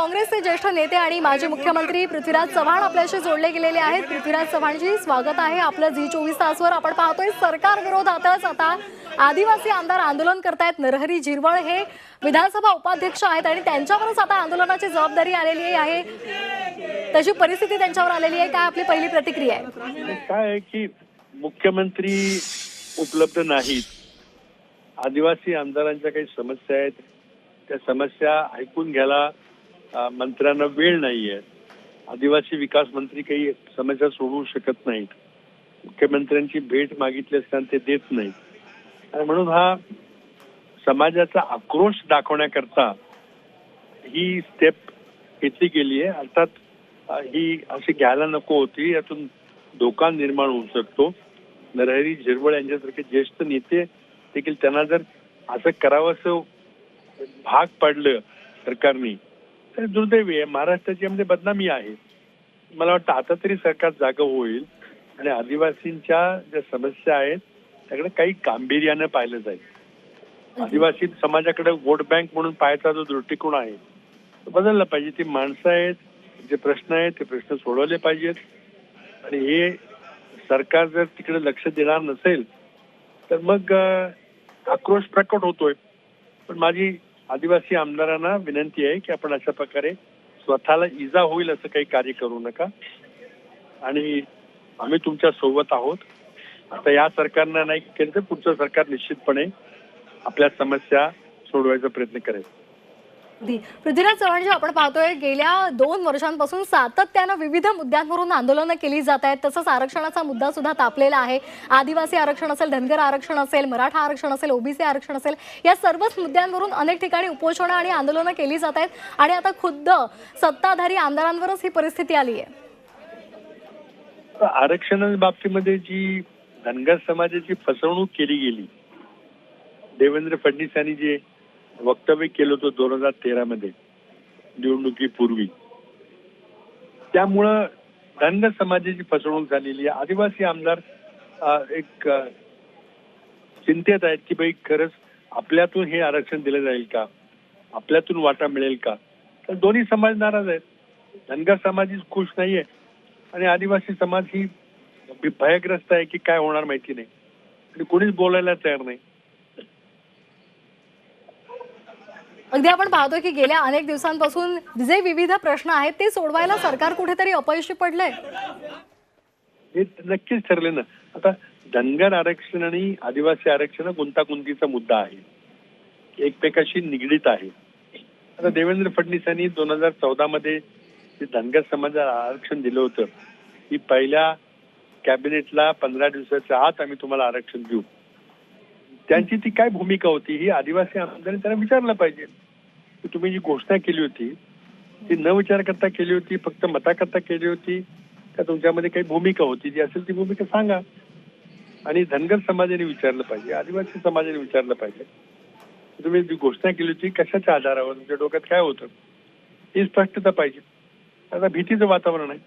काँग्रेसचे ज्येष्ठ नेते आणि माजी मुख्यमंत्री पृथ्वीराज चव्हाण आपल्याशी जोडले गेलेले आहेत. पृथ्वीराज चव्हाणजी स्वागत आहे आपलं झी चोवीस तासवर. आपण पाहतोय सरकार विरोधातच आता आदिवासी आमदार आंदोलन करतायत. नरहरी झिरवळ हे विधानसभा उपाध्यक्ष आहेत आणि त्यांच्यावरच आता आंदोलनाची जबाबदारी आलेली आहे. तशी परिस्थिती त्यांच्यावर आलेली आहे. काय आपली पहिली प्रतिक्रिया आहे? काय आहे की मुख्यमंत्री उपलब्ध नाहीत. आदिवासी आमदारांच्या काही समस्या आहेत. त्या समस्या ऐकून घ्यायला मंत्र्यांना वेळ नाहीये. आदिवासी विकास मंत्री काही समस्या सोडवू शकत नाहीत. मुख्यमंत्र्यांची भेट मागितली असताना ते देत नाहीत. आणि म्हणून हा समाजाचा आक्रोश दाखवण्याकरता ही स्टेप घेतली गेली आहे अर्थात ही अशी घ्यायला नको होती. यातून धोका निर्माण होऊ शकतो. नरहरी झिरवळ यांच्यासारखे ज्येष्ठ नेते देखील त्यांना जर असं करावं असं भाग पडलं सरकारने दुर्दैवी आहे. महाराष्ट्राची यामध्ये बदनामी आहे. मला वाटतं आता तरी सरकार जागा होईल आणि आदिवासींच्या ज्या समस्या आहेत त्याकडे काही गांभीर्यानं पाहिलं जाईल. आदिवासी समाजाकडे वोट बँक म्हणून पाहायचा जो दृष्टिकोन आहे तो बदलला पाहिजे. ती माणसं आहेत जे प्रश्न आहेत ते प्रश्न सोडवले पाहिजेत. आणि हे सरकार जर तिकडे लक्ष देणार नसेल तर मग आक्रोश प्रकट होतोय. पण माझी आदिवासी आमदारांना विनंती आहे की आपण अशा प्रकारे स्वतःला इजा होईल असं काही कार्य करू नका. आणि आम्ही तुमच्यासोबत आहोत. आता या सरकारनं नाही केलं तर पुढचं सरकार निश्चितपणे आपल्या समस्या सोडवायचा प्रयत्न करेल. अगदी. पृथ्वीराज चव्हाणजी आपण पाहतोय गेल्या दोन वर्षांपासून सातत्यानं विविध मुद्द्यांवरून आंदोलनं केली जात आहेत. तसंच आरक्षणाचा मुद्दा सुद्धा तापलेला आहे. आदिवासी आरक्षण असेल धनगर आरक्षण असेल मराठा आरक्षण असेल ओबीसी आरक्षण असेल या सर्वच मुद्द्यांवरून अनेक ठिकाणी उपोषणं आणि आंदोलनं केली जात आहेत. आणि आता खुद्द सत्ताधारी आमदारांवरच ही परिस्थिती आली आहे. आरक्षणा बाबतीमध्ये जी धनगर समाजाची फसवणूक केली गेली देवेंद्र फडणवीस यांनी जे वक्तव्य केलं होतं दोन हजार तेरा मध्ये निवडणुकीपूर्वी. त्यामुळं धन्य समाजाची फसवणूक झालेली आहे. आदिवासी आमदार एक चिंतेत आहेत की बाई खरंच आपल्यातून हे आरक्षण दिलं जाईल का? आपल्यातून वाटा मिळेल का? तर दोन्ही समाज नाराज आहेत. धनगर समाज ही खुश नाहीये. आणि आदिवासी समाज ही भयग्रस्त आहे की काय होणार माहिती नाही. आणि कोणीच बोलायला तयार नाही. अगदी आपण पाहतो की गेल्या अनेक दिवसांपासून जे विविध प्रश्न आहेत ते सोडवायला सरकार कुठेतरी अपयशी पडलंय. हे नक्कीच ठरले ना. आता धनगर आरक्षण आणि आदिवासी आरक्षण गुंतागुंतीचा मुद्दा आहे. एकमेकाशी निगडीत आहे. आता देवेंद्र फडणवीस यांनी दोन हजार चौदा मध्ये धनगर समाजाला आरक्षण दिलं होतं की पहिल्या कॅबिनेटला पंधरा दिवसाच्या आत आम्ही तुम्हाला आरक्षण देऊ. त्यांची ती काय भूमिका होती ही आदिवासी आमदारांनी त्यांना विचारलं पाहिजे. की तुम्ही जी घोषणा केली होती ती न विचार करता केली होती फक्त मताकरता केली होती का तुमच्यामध्ये काही भूमिका होती? जी असेल ती भूमिका सांगा. आणि धनगर समाजाने विचारलं पाहिजे आदिवासी समाजाने विचारलं पाहिजे. तुम्ही जी घोषणा केली होती कशाच्या आधारावर? तुमच्या डोक्यात काय होतं? ही स्पष्टता पाहिजे. आता भीतीचं वातावरण आहे.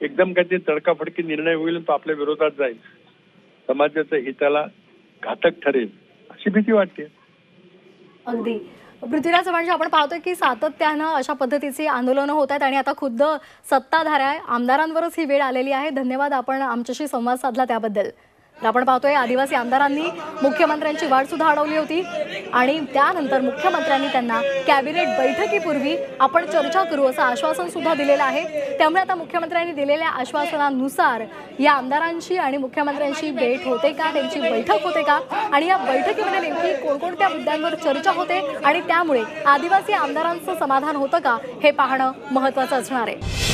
एकदम काहीतरी तडकाफडकी निर्णय होईल तो आपल्या विरोधात जाईल. समाजाच्या हिताला घातक ठरेल अशी भीती वाटते. अगदी. पृथ्वीराज चव्हाणजी आपण पाहतोय की सातत्यानं अशा पद्धतीची आंदोलनं होत आहेत आणि आता खुद्द सत्ताधाऱ्या आमदारांवरच ही वेळ आलेली आहे. धन्यवाद आपण आमच्याशी संवाद साधला त्याबद्दल. आपण पाहतोय आदिवासी आमदारांनी मुख्यमंत्र्यांची वाट सुद्धा अडवली होती. आणि त्यानंतर मुख्यमंत्र्यांनी त्यांना कॅबिनेट बैठकीपूर्वी आपण चर्चा करू असं आश्वासन सुद्धा दिलेलं आहे. त्यामुळे आता मुख्यमंत्र्यांनी दिलेल्या आश्वासनानुसार या आमदारांची आणि मुख्यमंत्र्यांची भेट होते का? त्यांची बैठक होते का? आणि या बैठकीमध्ये नेमकी कोणकोणत्या मुद्द्यांवर चर्चा होते? आणि त्यामुळे आदिवासी आमदारांचं समाधान होतं का? हे पाहणं महत्वाचं असणार आहे.